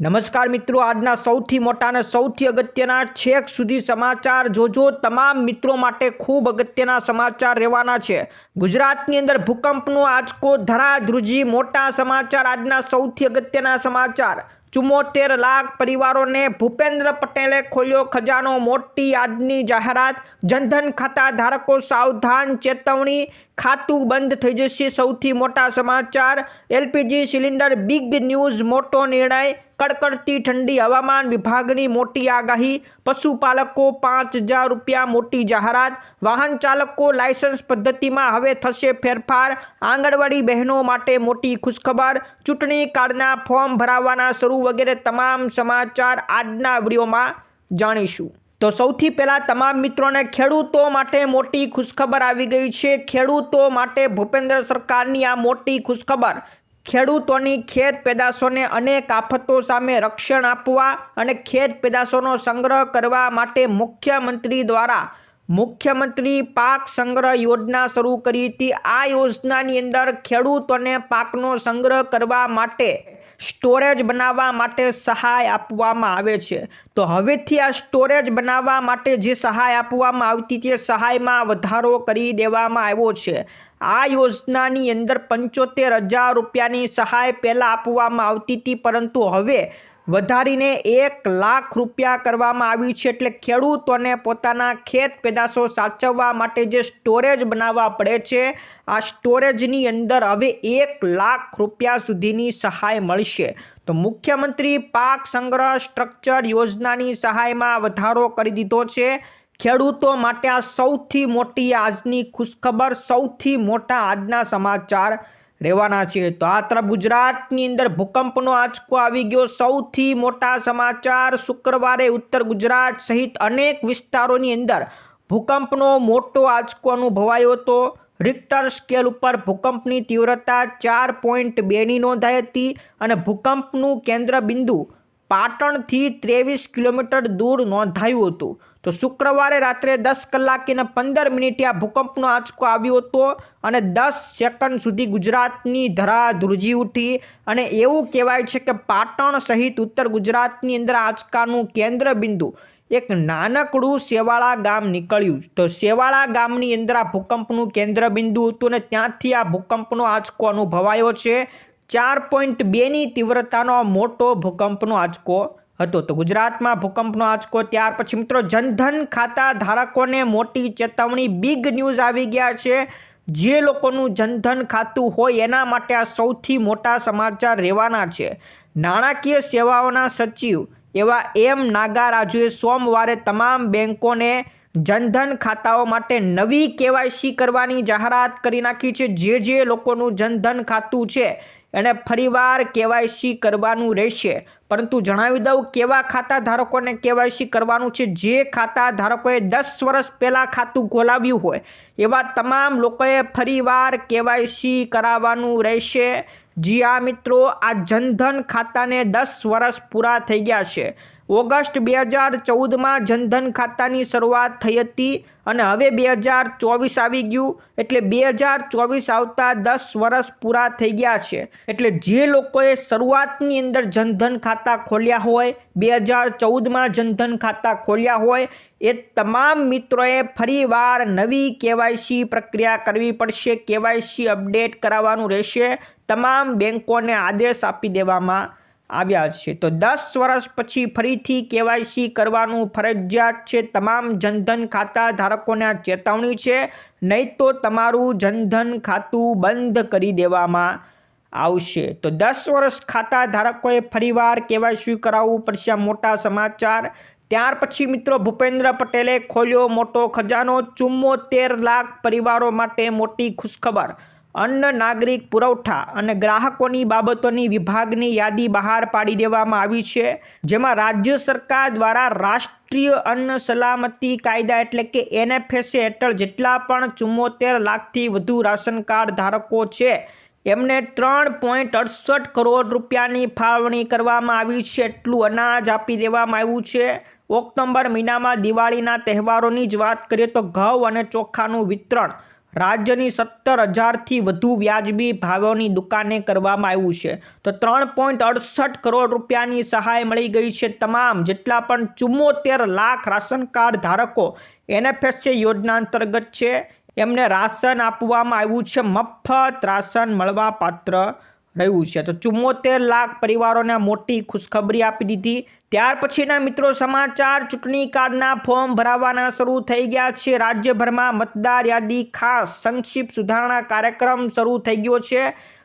નમસ્કાર મિત્રો, આજના સૌથી મોટા અને સૌથી અગત્યના છેક સુધી સમાચાર જોજો. તમામ મિત્રો માટે ખૂબ અગત્યના સમાચાર રહેવાના છે. ગુજરાતની અંદર ભૂકંપનો આંચકો, ધરાધ્રુજી, મોટા સમાચાર, આજના સૌથી અગત્યના સમાચાર. ચુમ્મોતેર લાખ પરિવારોને ભૂપેન્દ્ર પટેલે ખોલ્યો ખજાનો, મોટી આજની જાહેરાત. જનધન ખાતા ધારકો સાવધાન, ચેતવણી ખાતું બંધ થઈ જશે. સૌથી મોટા સમાચાર, એલપીજી સિલિન્ડર, બિગ ન્યૂઝ, મોટો નિર્ણય કડકડતી ઠંડી હવામાન વિભાગની મોટી આગાહી. પશુપાલકો પાંચ હજાર રૂપિયા મોટી જાહેરાત. વાહન ચાલકો લાયસન્સ પદ્ધતિમાં હવે થશે ફેરફાર. આંગણવાડી બહેનો માટે મોટી ખુશખબર. ચૂંટણી કાર્ડના ફોર્મ ભરાવવાના શરૂ વગેરે તમામ સમાચાર આજના વિડીયોમાં જાણીશું. તો સૌથી પહેલાં તમામ મિત્રોને ખેડૂતો માટે મોટી ખુશખબર આવી ગઈ છે. ખેડૂતો માટે ભૂપેન્દ્ર સરકારની આ મોટી ખુશખબર ખેડૂતોની ખેત પેદાશોને અનેક આફતો સામે રક્ષણ આપવા અને ખેત પેદાશોનો સંગ્રહ કરવા માટે મુખ્યમંત્રી દ્વારા મુખ્યમંત્રી પાક સંગ્રહ યોજના શરૂ કરી હતી. આ યોજનાની અંદર ખેડૂતોને પાકનો સંગ્રહ કરવા માટે સ્ટોરેજ બનાવવા માટે સહાય આપવામાં આવે છે. તો હવેથી આ સ્ટોરેજ બનાવવા માટે જે સહાય આપવામાં આવતી તે સહાયમાં વધારો કરી દેવામાં આવ્યો છે. આ યોજનાની અંદર પંચોતેર હજાર રૂપિયાની સહાય પહેલાં આપવામાં આવતી હતી, પરંતુ હવે વધારીને એક લાખ રૂપિયા કરવામાં આવી છે. એટલે ખેડૂતોને પોતાના ખેત પેદાશો સાચવવા માટે જે સ્ટોરેજ બનાવવા પડે છે, આ સ્ટોરેજની અંદર હવે એક લાખ રૂપિયા સુધીની સહાય મળશે. તો મુખ્યમંત્રી પાક સંગ્રહ સ્ટ્રક્ચર યોજનાની સહાયમાં વધારો કરી દીધો છે. ખેડૂતો માટે આ સૌથી મોટી આજની ખુશખબર, સૌથી મોટા આજના સમાચાર રહેવાના છે. તો આ તરફ ગુજરાતની અંદર ભૂકંપનો આંચકો આવી ગયો. સૌથી મોટા સમાચાર શુક્રવારે ઉત્તર ગુજરાત સહિત અનેક વિસ્તારોની અંદર ભૂકંપનો મોટો આંચકો અનુભવાયો હતો. રિક્ટર સ્કેલ ઉપર ભૂકંપની તીવ્રતા ચાર પોઈન્ટ બેની નોંધાઈ હતી અને ભૂકંપનું કેન્દ્ર બિંદુ પાટણથી ત્રેવીસ કિલોમીટર દૂર નોંધાયું હતું. તો શુક્રવારે રાત્રે દસ કલાકે અને પંદર મિનિટે આ ભૂકંપનો આંચકો આવ્યો હતો અને દસ સેકન્ડ સુધી ગુજરાતની ધરા ધ્રુજી ઉઠી અને એવું કહેવાય છે કે પાટણ સહિત ઉત્તર ગુજરાતની અંદર આંચકાનું કેન્દ્ર બિંદુ એક નાનકડું સેવાળા ગામ નીકળ્યું. તો સેવાળા ગામની અંદર આ ભૂકંપનું કેન્દ્ર બિંદુ હતું અને ત્યાંથી આ ભૂકંપનો આંચકો અનુભવાયો છે. ચાર પોઈન્ટ બેની તીવ્રતાનો મોટો ભૂકંપનો આંચકો હતો. તો ગુજરાતમાં ભૂકંપનો આંચકો ત્યાર પછી મિત્રો જનધન ખાતા ધારકોને મોટી ચેતવણી બિગ ન્યૂઝ આવી ગયા છે. જે લોકોનું જનધન ખાતું હોય એના માટે આ સૌથી મોટા સમાચાર રહેવાના છે. નાણાકીય સેવાઓના સચિવ એવા એમ નાગારાજુએ સોમવારે તમામ બેંકોને જનધન ખાતાઓ માટે નવી કેવાયસી કરવાની જાહેરાત કરી નાખી છે. જે જે લોકોનું જનધન ખાતું છે એણે ફરીવાર કેવાયસી કરવાનું રહેશે. પરંતુ જણાવી દઉં, કેવા ખાતા ધારકોને કેવાયસી કરવાનું છે? જે ખાતા ધારકોએ દસ વર્ષ પહેલાં ખાતું ખોલાવ્યું હોય, એવા તમામ લોકોએ ફરીવાર કેવાયસી કરાવવાનું રહેશે. જી આ મિત્રો, આ જનધન ખાતાને દસ વર્ષ પૂરા થઈ ગયા છે. ઓગસ્ટ બે હજાર ચૌદમાં જનધન ખાતાની શરૂઆત થઈ હતી અને હવે બે હજાર ચોવીસ આવી ગયું એટલે બે હજાર ચોવીસ આવતા દસ વર્ષ પૂરા થઈ ગયા છે. એટલે જે લોકોએ શરૂઆતની અંદર જનધન ખાતા ખોલ્યા હોય, બે હજાર ચૌદમાં જનધન ખાતા ખોલ્યા હોય, એ તમામ મિત્રોએ ફરીવાર નવી કેવાયસી પ્રક્રિયા કરવી પડશે. કેવાયસી અપડેટ કરાવવાનું રહેશે. તમામ બેંકોને આદેશ આપી દેવામાં આવ્યા છે. તો દસ વર્ષ પછી ફરીથી કેવાયસી કરવાનું ફરજિયાત છે. તમામ જનધન ખાતા ધારકોને ચેતવણી છે. નહીં તો તમારું જનધન ખાતું બંધ કરી દેવામાં આવશે. તો દસ વર્ષ ખાતા ધારકોએ ફરીવાર કેવાયસી કરાવવું પડશે. મોટા સમાચાર. ત્યાર પછી મિત્રો ભૂપેન્દ્ર પટેલે ખોલ્યો મોટો ખજાનો. ચુમ્મોતેર લાખ પરિવારો માટે મોટી ખુશખબર. અન્ન, નાગરિક પુરવઠા અને ગ્રાહકોની બાબતોની વિભાગની યાદી બહાર પાડી દેવામાં આવી છે, જેમાં રાજ્ય સરકાર દ્વારા રાષ્ટ્રીય અન્ન સલામતી કાયદા એટલે કે એનએફએસએ હેઠળ જેટલા પણ ચુમ્મોતેર લાખથી વધુ રાશન કાર્ડ ધારકો છે, એમને ત્રણ પોઈન્ટ અડસઠ કરોડ રૂપિયાની ફાળવણી કરવામાં આવી છે એટલું અનાજ આપી દેવામાં આવ્યું છે. ઓક્ટોબર મહિનામાં દિવાળીના તહેવારોની જ વાત કરીએ તો ઘઉં અને ચોખાનું વિતરણ રાજ્યની સત્તર હજારથી વધુ વ્યાજબી ભાવોની દુકાને કરવામાં આવ્યું છે. તો ત્રણ પોઈન્ટ અડસઠ કરોડ રૂપિયાની સહાય મળી ગઈ છે તમામ, જેટલા પણ ચુમ્મોતેર લાખ રાશન કાર્ડ ધારકો એનએફએસએ યોજના અંતર્ગત છે. એમને રાશન આપવામાં આવ્યું છે, મફત રાશન મળવા પાત્ર રહ્યું છે. તો ચુમ્મોતેર લાખ પરિવારોને મોટી ખુશખબરી આપી દીધી. ત્યાર પછીના મિત્રો સમાચાર ચૂંટણી કાર્ડના ફોર્મ ભરાવવાના શરૂ થઈ ગયા છે. રાજ્યભરમાં મતદાર યાદી ખાસ સંક્ષિપ્ત સુધારણા કાર્યક્રમ શરૂ થઈ ગયો છે.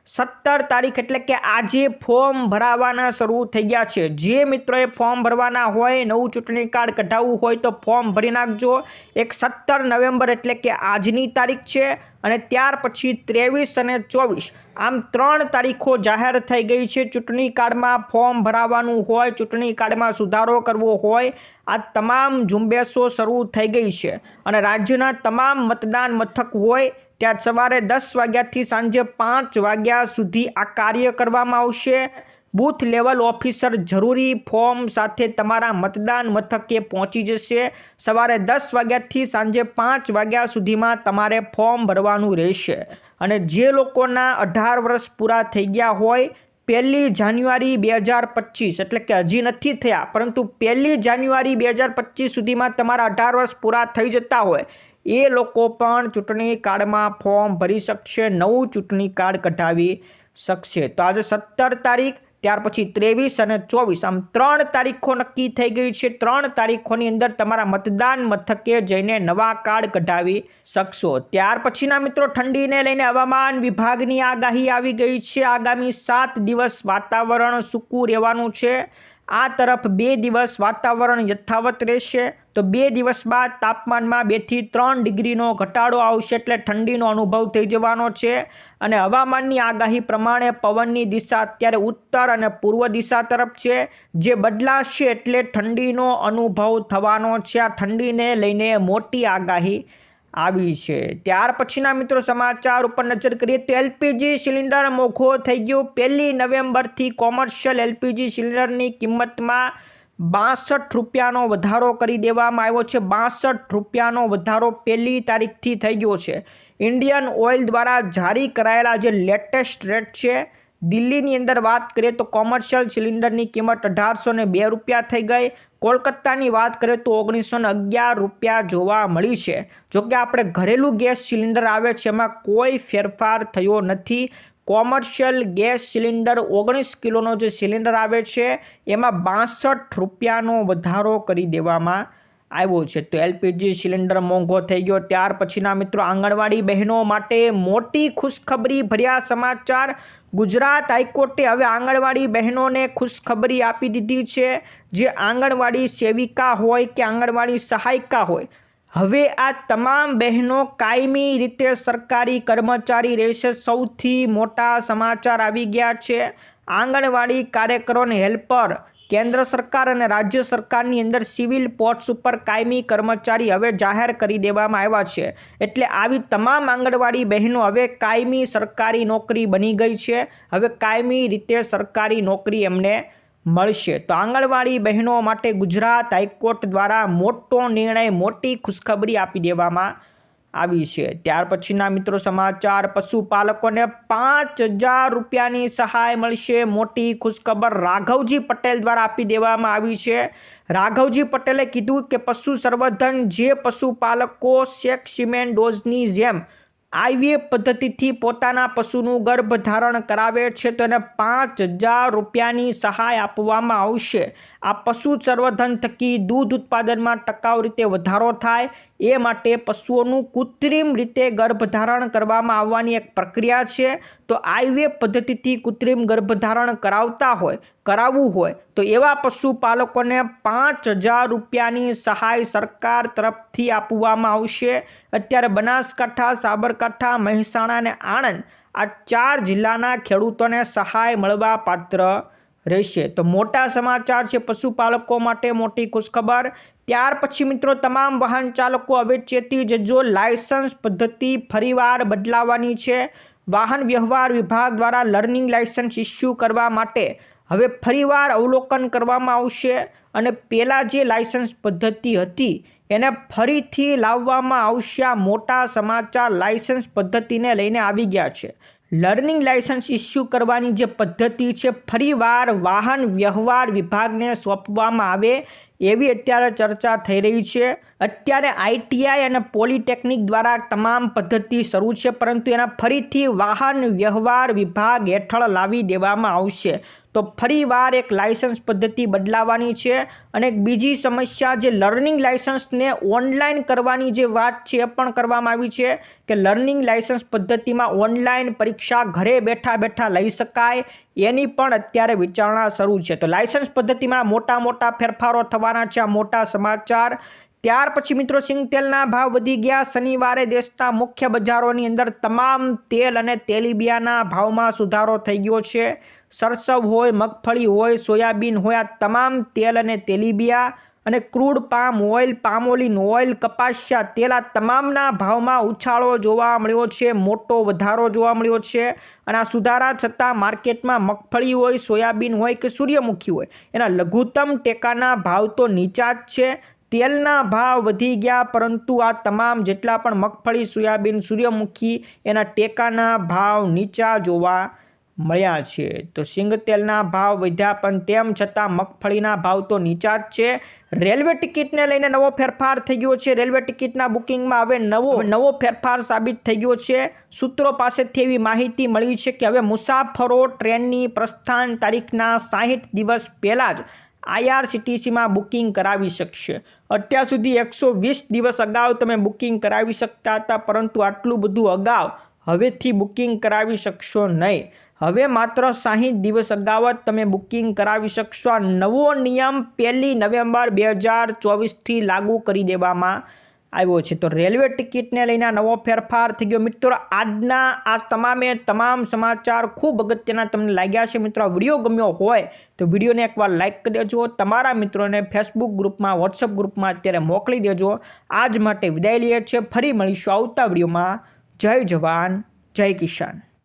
સત્તર તારીખ એટલે કે આજે ફોર્મ ભરાવાના શરૂ થઈ ગયા છે. જે મિત્રોએ ફોર્મ ભરવાના હોય, નવું ચૂંટણી કાર્ડ કઢાવવું હોય તો ફોર્મ ભરી નાખજો. એક સત્તર નવેમ્બર એટલે કે આજની તારીખ છે અને ત્યાર પછી ત્રેવીસ અને ચોવીસ આમ ત્રણ તારીખો જાહેર થઈ ગઈ છે. ચૂંટણી કાર્ડમાં ફોર્મ ભરાવાનું હોય, ચૂંટણી કાર્ડમાં સુધારો કરવો હોય, આ તમામ ઝુંબેશો શરૂ થઈ ગઈ છે અને રાજ્યના તમામ મતદાન મથક હોય, ત્યાં સવારે દસ વાગ્યાથી સાંજે પાંચ વાગ્યા સુધી આ કાર્ય કરવામાં આવશે. બૂથ લેવલ ઓફિસર જરૂરી ફોર્મ સાથે તમારા મતદાન મથકે પહોંચી જશે. સવારે દસ વાગ્યાથી સાંજે પાંચ વાગ્યા સુધીમાં તમારે ફોર્મ ભરવાનું રહેશે. અને જે લોકોના અઢાર વર્ષ પૂરા થઈ ગયા હોય, પહેલી જાન્યુઆરી બે હજાર પચીસ, એટલે કે હજી નથી થયા, પરંતુ પહેલી જાન્યુઆરી બે હજાર પચીસ સુધીમાં તમારા અઢાર વર્ષ પૂરા થઈ જતા હોય, એ લોકો પણ ચૂંટણી કાર્ડમાં ફોર્મ ભરી શકશે, નવું ચૂંટણી કાર્ડ કઢાવી શકશે. તો આજે સત્તર તારીખ ત્યાર પછી ત્રેવીસ અને ચોવીસ. આમ ત્રણ તારીખો નક્કી થઈ ગઈ છે. ત્રણ તારીખોની અંદર તમારા મતદાન મથકે જઈને નવા કાર્ડ કઢાવી શકશો. ત્યાર પછીના મિત્રો ઠંડીને લઈને હવામાન વિભાગની આગાહી આવી ગઈ છે. આગામી સાત દિવસ વાતાવરણ સૂકું રહેવાનું છે. આ તરફ બે દિવસ વાતાવરણ યથાવત રહેશે. તો બે દિવસ બાદ તાપમાનમાં બેથી ત્રણ ડિગ્રીનો ઘટાડો આવશે એટલે ઠંડીનો અનુભવ થઈ જવાનો છે. અને હવામાનની આગાહી પ્રમાણે પવનની દિશા અત્યારે ઉત્તર અને પૂર્વ દિશા તરફ છે. જે બદલાશે એટલે ઠંડીનો અનુભવ થવાનો છે. આ ઠંડીને લઈને મોટી આગાહી. આવી છે. ત્યાર પછીના મિત્રો સમાચાર ઉપર નજર કરીએ તો એલપીજી સિલિન્ડર મોઘો થઈ ગયો. પહેલી નવેમ્બરથી કોમર્શિયલ એલપીજી સિલિન્ડરની કિંમતમાં બાસઠ રૂપિયાનો વધારો કરી દેવામાં આવ્યો છે. બાસઠ રૂપિયાનો વધારો પહેલી તારીખથી થઈ ગયો છે. ઇન્ડિયન ઓઇલ દ્વારા જારી કરાયેલા જે લેટેસ્ટ રેટ છે, દિલ્હીની અંદર વાત કરીએ તો કોમર્શિયલ સિલિન્ડરની કિંમત અઢારસો બે રૂપિયા થઈ ગઈ. કોલકાતાની વાત કરીએ તો ઓગણીસો ને અગિયાર રૂપિયા જોવા મળી છે. જોકે આપણે ઘરેલું ગેસ સિલિન્ડર આવે છે, એમાં કોઈ ફેરફાર થયો નથી. કોમર્શિયલ ગેસ સિલિન્ડર ઓગણીસ કિલોનો જે સિલિન્ડર આવે છે, એમાં બાસઠ રૂપિયાનો વધારો કરી દેવામાં આવ્યો છે. તો એલપીજી સિલિન્ડર મોંઘો થઈ ગયો. ત્યાર પછીના મિત્રો આંગણવાડી બહેનો માટે મોટી ખુશખબરી ભર્યા સમાચાર. ગુજરાત હાઈકોર્ટે હવે આંગણવાડી બહેનોને ખુશખબરી આપી દીધી છે. જે આંગણવાડી સેવિકા હોય કે આંગણવાડી સહાયિકા હોય, હવે આ તમામ બહેનો કાયમી રીતે સરકારી કર્મચારી રહેશે. સૌથી મોટા સમાચાર આવી ગયા છે. આંગણવાડી કાર્યકરોને હેલ્પર કેન્દ્ર સરકાર અને રાજ્ય સરકારની અંદર સિવિલ પોર્ટ્સ ઉપર કાયમી કર્મચારી હવે જાહેર કરી દેવામાં આવ્યા છે. એટલે આવી તમામ આંગણવાડી બહેનો હવે કાયમી સરકારી નોકરી બની ગઈ છે. હવે કાયમી રીતે સરકારી નોકરી એમને મળશે. તો આંગણવાડી બહેનો માટે ગુજરાત હાઈકોર્ટ દ્વારા મોટો નિર્ણય, મોટી ખુશખબરી આપી દેવામાં આવી છે. ત્યાર પછીના મિત્રો સમાચાર, પશુપાલકોને પાંચ હજાર રૂપિયાની સહાય મળશે. મોટી ખુશખબર રાઘવજી પટેલ દ્વારા આપી દેવામાં આવી છે. રાઘવજી પટેલે કીધું કે પશુ સંવર્ધન જે પશુપાલકો શેક સિમેન્ટ ડોઝની જેમ આઈવીએફ પદ્ધતિથી પોતાના પશુનું ગર્ભધારણ કરાવે છે તો એને પાંચ હજાર રૂપિયાની સહાય આપવામાં આવશે. આ પશુ સર્વધન થકી દૂધ ઉત્પાદનમાં ટકાઉ રીતે વધારો થાય. એ માટે પશુઓનું કૃત્રિમ રીતે ગર્ભધારણ કરવામાં આવવાની એક પ્રક્રિયા છે. તો આઈવીએફ પદ્ધતિથી કૃત્રિમ ગર્ભધારણ કરાવતા હોય કરાવવું હોય, તો એવા પશુપાલકોને પાંચ હજાર રૂપિયાની સહાય સરકાર તરફથી આપવામાં આવશે. અત્યારે બનાસકાંઠા, સાબરકાંઠા, મહેસાણા અને આણંદ આ ચાર જિલ્લાના ખેડૂતોને સહાય મળવા પાત્ર રહેશે. તો મોટા સમાચાર છે પશુપાલકો માટે મોટી ખુશખબર. ત્યાર પછી મિત્રો તમામ વાહન ચાલકો હવે ચેતી જજો લાયસન્સ પદ્ધતિ ફરીવાર બદલાવાની છે. વાહન વ્યવહાર વિભાગ દ્વારા લર્નિંગ લાયસન્સ ઇસ્યુ કરવા માટે હવે ફરીવાર અવલોકન કરવામાં આવશે અને પહેલાં જે લાયસન્સ પદ્ધતિ હતી, એને ફરીથી લાવવામાં આવશે આ મોટા સમાચાર લાયસન્સ પદ્ધતિને લઈને આવી ગયા છે. લર્નિંગ લાયસન્સ ઇસ્યુ કરવાની જે પદ્ધતિ છે, ફરીવાર વાહન વ્યવહાર વિભાગને સોંપવામાં આવે એવી અત્યારે ચર્ચા થઈ રહી છે. અત્યારે આઈટીઆઈ અને પોલિટેકનિક દ્વારા તમામ પદ્ધતિ શરૂ છે, પરંતુ એના ફરીથી વાહન વ્યવહાર વિભાગ હેઠળ લાવી દેવામાં આવશે. તો ફરીવાર એક લાયસન્સ પદ્ધતિ બદલાવાની છે અને એક બીજી સમસ્યા જે લર્નિંગ લાયસન્સને ઓનલાઈન કરવાની જે વાત છે એ પણ કરવામાં આવી છે કે લર્નિંગ લાયસન્સ પદ્ધતિમાં ઓનલાઈન પરીક્ષા ઘરે બેઠા બેઠા લઈ શકાય એની પણ અત્યારે વિચારણા શરૂ છે. તો લાયસન્સ પદ્ધતિમાં મોટા મોટા ફેરફારો થવાના છે. આ મોટા સમાચાર ત્યાર પછી મિત્રો સિંગ તેલના ભાવ વધી ગયા. શનિવારે દેશના મુખ્ય બજારોની અંદર તમામ તેલ અને તેલીબિયાના ભાવમાં સુધારો થઈ ગયો છે. સરસવ હોય, મગફળી હોય, સોયાબીન હોય, આ તમામ તેલ અને તેલીબિયા અને crude palm oil, palmolein oil, કપાસિયા તેલ આ તમામના ભાવમાં ઉછાળો જોવા મળ્યો છે. મોટો વધારો જોવા મળ્યો છે. અને આ સુધારા છતાં માર્કેટમાં મગફળી હોય, સોયાબીન હોય કે સૂર્યમુખી હોય, એના લઘુત્તમ ટેકાના ભાવ તો નીચા જ છે. તેલના ભાવ વધી ગયા, પરંતુ આ તમામ જેટલા પણ મગફળી, સોયાબીન, સૂર્યમુખી એના ટેકાના ભાવ નીચા જોવા મળ્યા છે. તો સિંગ તેલના ભાવ વધ્યા, પણ તેમ છતાં મગફળીના ભાવ તો નીચા જ છે. રેલવે ટિકિટને લઈને નવો ફેરફાર થઈ ગયો છે. રેલવે ટિકિટના બુકિંગમાં હવે નવો નવો ફેરફાર સાબિત થઈ ગયો છે. સૂત્રો પાસેથી એવી માહિતી મળી છે કે હવે મુસાફરો ટ્રેનની પ્રસ્થાન તારીખના સાહીઠ દિવસ પહેલાં જ આઈઆરસીટીસીમાં બુકિંગ કરાવી શકશે. અત્યાર સુધી એકસો વીસ દિવસ અગાઉ તમે બુકિંગ કરાવી શકતા હતા, પરંતુ આટલું બધું અગાઉ હવેથી બુકિંગ કરાવી શકશો નહીં. હવે માત્ર સાહીઠ દિવસ અગાઉ જ તમે બુકિંગ કરાવી શકશો. આ નવો નિયમ પહેલી નવેમ્બર બે હજાર ચોવીસથી લાગુ કરી દેવામાં આવ્યો છે. તો રેલવે ટિકિટને લઈને નવો ફેરફાર થઈ ગયો. મિત્રો, આજના આ તમામે તમામ સમાચાર ખૂબ અગત્યના તમને લાગ્યા છે મિત્રો વીડિયો ગમ્યો હોય તો વિડીયોને એકવાર લાઇક કરી દેજો. તમારા મિત્રોને ફેસબુક ગ્રુપમાં વોટ્સઅપ ગ્રુપમાં અત્યારે મોકલી દેજો. આજ માટે વિદાય લઈએ છીએ. ફરી મળીશું આવતા વિડીયોમાં. જય જવાન, જય કિસાન.